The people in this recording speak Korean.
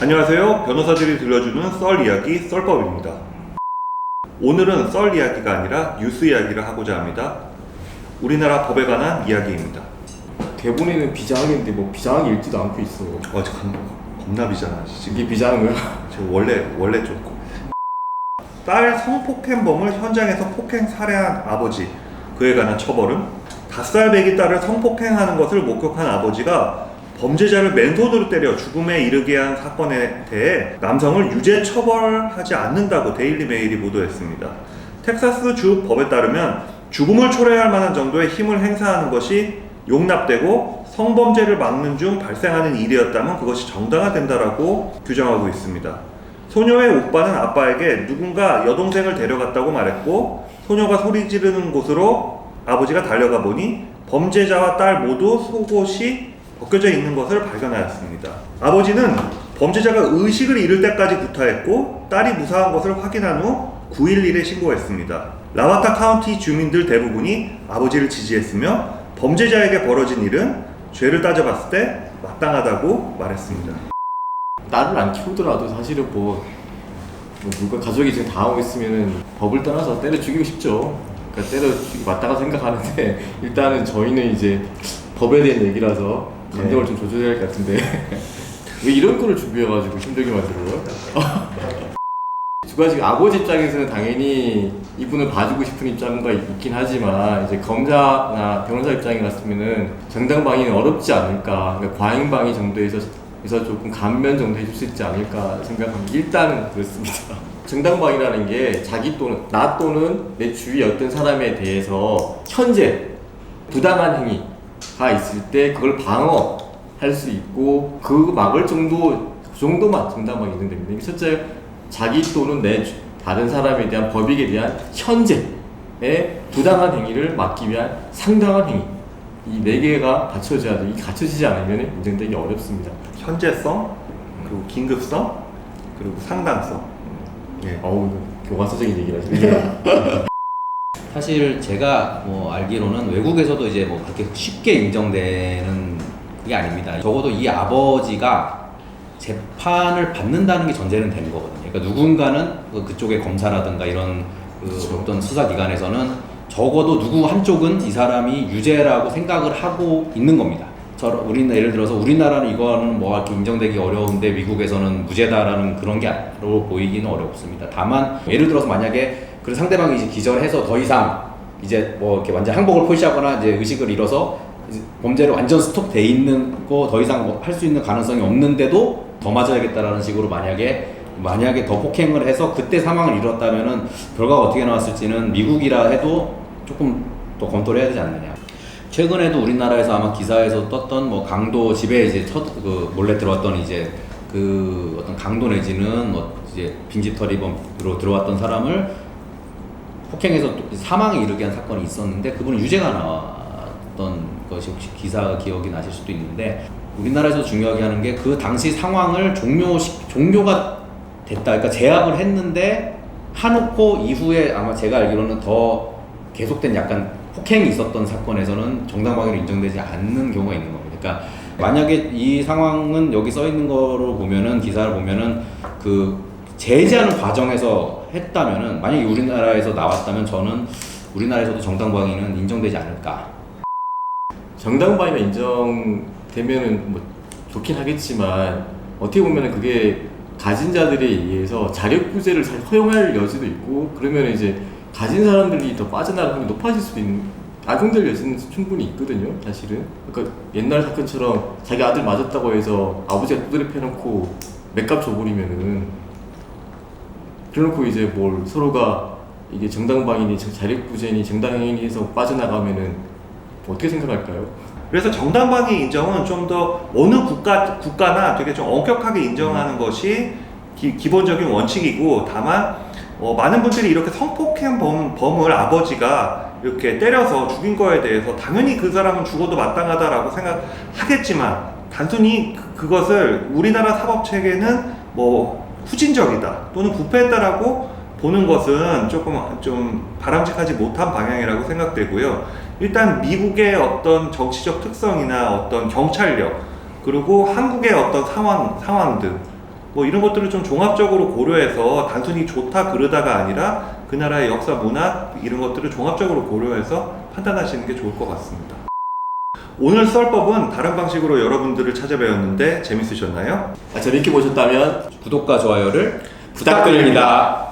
안녕하세요. 변호사들이 들려주는 썰 이야기 썰법입니다. 오늘은 썰 이야기가 아니라 뉴스 이야기를 하고자 합니다. 우리나라 법에 관한 이야기입니다. 대본에는 비장하겠는데 뭐 비장하게 읽지도 않고 있어. 어, 저 겁- 겁나 비잖아. 지금 이게 비장한 거야? 저 원래 원래 좀딸 성폭행범을 현장에서 폭행 살해한 아버지 그에 관한 처벌은 닷살 배기 딸을 성폭행하는 것을 목격한 아버지가 범죄자를 맨손으로 때려 죽음에 이르게 한 사건에 대해 남성을 유죄 처벌하지 않는다고 데일리 메일이 보도했습니다. 텍사스 주 법에 따르면 죽음을 초래할 만한 정도의 힘을 행사하는 것이 용납되고 성범죄를 막는 중 발생하는 일이었다면 그것이 정당화된다라고 규정하고 있습니다. 소녀의 오빠는 아빠에게 누군가 여동생을 데려갔다고 말했고 소녀가 소리 지르는 곳으로 아버지가 달려가 보니 범죄자와 딸 모두 속옷이 벗겨져 있는 것을 발견하였습니다. 아버지는 범죄자가 의식을 잃을 때까지 구타했고 딸이 무사한 것을 확인한 후 911에 신고했습니다. 라와타 카운티 주민들 대부분이 아버지를 지지했으며 범죄자에게 벌어진 일은 죄를 따져봤을 때 마땅하다고 말했습니다. 딸을 안 키우더라도 사실은 뭐, 뭐 누가 가족이 지금 당하고 있으면은 법을 떠나서 때려 죽이고 싶죠. 그러니까 때려 죽이 맞다고 생각하는데 일단은 저희는 이제 법에 대한 얘기라서 감정을 좀 조절해야 할 것 같은데 왜 이런 거를 준비해가지고 힘들게 만들어요? 두 가지 아버지 입장에서는 당연히 이분을 봐주고 싶은 입장과 있긴 하지만 이제 검사나 변호사 입장에 갔으면은 정당방위는 어렵지 않을까 그러니까 과잉방위 정도에서 에서 조금 감면 정도 해줄 수 있지 않을까 생각합니다. 일단은 그렇습니다. 정당방위라는 게 자기 또는 나 또는 내 주위 어떤 사람에 대해서 현재 부당한 행위 가 있을 때 그걸 방어할 수 있고 그 막을 정도 그 정도만 정당방위 인정됩니다. 이게 첫째 자기 또는 내 주- 다른 사람에 대한 법익에 대한 현재의 부당한 행위를 막기 위한 상당한 행위 이 네 개가 갖춰져야 돼. 이 갖춰지지 않으면 인정되기 어렵습니다. 현재성, 그리고 긴급성, 그리고 상당성. 예. 어우 교과서적인 얘기를 하시네. 사실 제가 뭐 알기로는 외국에서도 이제 뭐 그렇게 쉽게 인정되는 그게 아닙니다. 적어도 이 아버지가 재판을 받는다는 게 전제는 되는 거거든요. 그러니까 누군가는 그 그쪽의 검사라든가 이런 그 그렇죠. 어떤 수사기관에서는 적어도 누구 한쪽은 이 사람이 유죄라고 생각을 하고 있는 겁니다. 저 우리는 예를 들어서 우리나라는 이거는 뭐 이렇게 인정되기 어려운데 미국에서는 무죄다라는 그런 게로 보이기는 어렵습니다. 다만 예를 들어서 만약에 그 상대방이 이제 기절해서 더 이상 이제 뭐 이렇게 완전 항복을 포기하거나 이제 의식을 잃어서 범죄를 완전 스톱돼 있는 거 더 이상 뭐 할수 있는 가능성이 없는데도 더 맞아야겠다라는 식으로 만약에 만약에 더 폭행을 해서 그때 사망을 이뤘다면은 결과가 어떻게 나왔을지는 미국이라 해도 조금 더 검토를 해야 되지 않느냐. 최근에도 우리나라에서 아마 기사에서 떴던 뭐 강도 집에 이제 첫 그 몰래 들어왔던 이제 그 어떤 강도 내지는 뭐 이제 빈집 털이범으로 들어왔던 사람을 폭행해서 또 사망에 이르게 한 사건이 있었는데 그분은 유죄가 나왔던 것이 혹시 기사 기억이 나실 수도 있는데 우리나라에서 중요하게 하는 게 그 당시 상황을 종료 종료가 됐다. 그러니까 제압을 했는데 하놓고 이후에 아마 제가 알기로는 더 계속된 약간 폭행이 있었던 사건에서는 정당방위로 인정되지 않는 경우가 있는 겁니다. 그러니까 만약에 이 상황은 여기 써 있는 거로 보면은 기사를 보면은 그 제재하는 과정에서 했다면은 만약에 우리나라에서 나왔다면 저는 우리나라에서도 정당방위는 인정되지 않을까. 정당방위가 인정되면은 뭐 좋긴 하겠지만 어떻게 보면은 그게 가진 자들에 의해서 자력구제를 잘 허용할 여지도 있고 그러면 이제 가진 사람들이 더 빠져나갈 확률이 높아질 수도 있는 악용될 여지는 충분히 있거든요 사실은 그러니까 옛날 사건처럼 자기 아들 맞았다고 해서 아버지가 두드려 패놓고 맥값 줘버리면은 그래놓고 이제 뭘 서로가 이게 정당방위니 자력구제니 정당행위니 해서 빠져나가면은 어떻게 생각할까요? 그래서 정당방위 인정은 좀 더 어느 국가 국가나 되게 좀 엄격하게 인정하는 것이 기, 기본적인 원칙이고 다만 어, 많은 분들이 이렇게 성폭행 범, 범을 아버지가 이렇게 때려서 죽인 거에 대해서 당연히 그 사람은 죽어도 마땅하다라고 생각하겠지만 단순히 그, 그것을 우리나라 사법 체계는 뭐 후진적이다 또는 부패했다라고 보는 것은 조금 좀 바람직하지 못한 방향이라고 생각되고요. 일단 미국의 어떤 정치적 특성이나 어떤 경찰력 그리고 한국의 어떤 상황 상황들 뭐 이런 것들을 좀 종합적으로 고려해서 단순히 좋다 그르다가 아니라 그 나라의 역사 문화 이런 것들을 종합적으로 고려해서 판단하시는 게 좋을 것 같습니다. 오늘 썰법은 다른 방식으로 여러분들을 찾아뵈었는데 재밌으셨나요? 아, 재밌게 보셨다면 구독과 좋아요를 부탁드립니다.